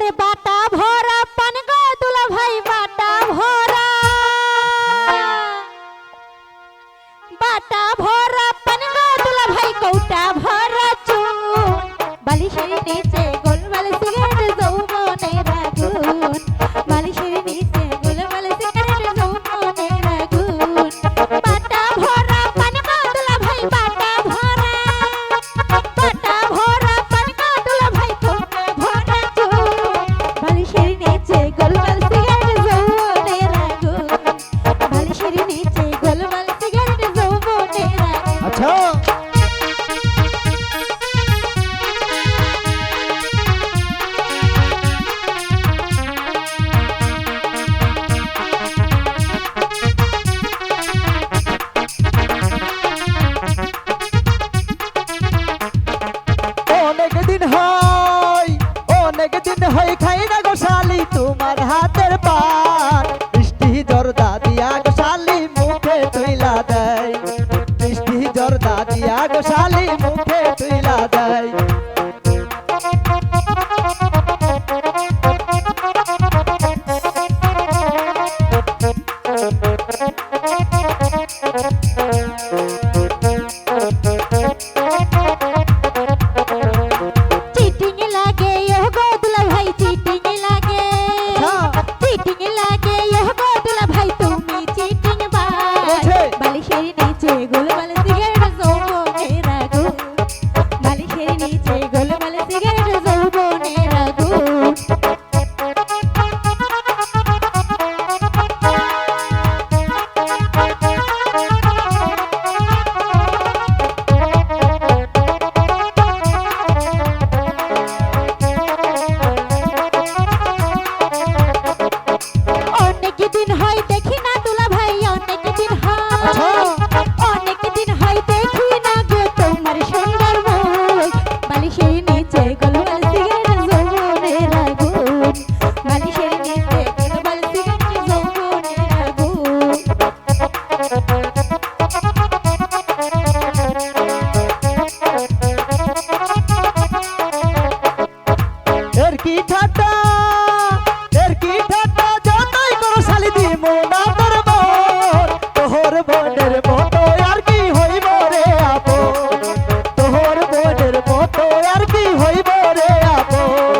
আরে বাটা ভরা পান গো দুলা ভাই, বাটা ভরা। বাটা ভরা পান গো দুলা ভাই, কৌটা ভরা চু বালিশের নিচে নিচে গোলমাল দিয়া গোশালী ঠাট্টা। এর কি ঠাট্টা? তোর মন তোহর বোনের মতো আর কি হইব রে আপন? তোহর বোনের মতো আর কি হইব রে আপন?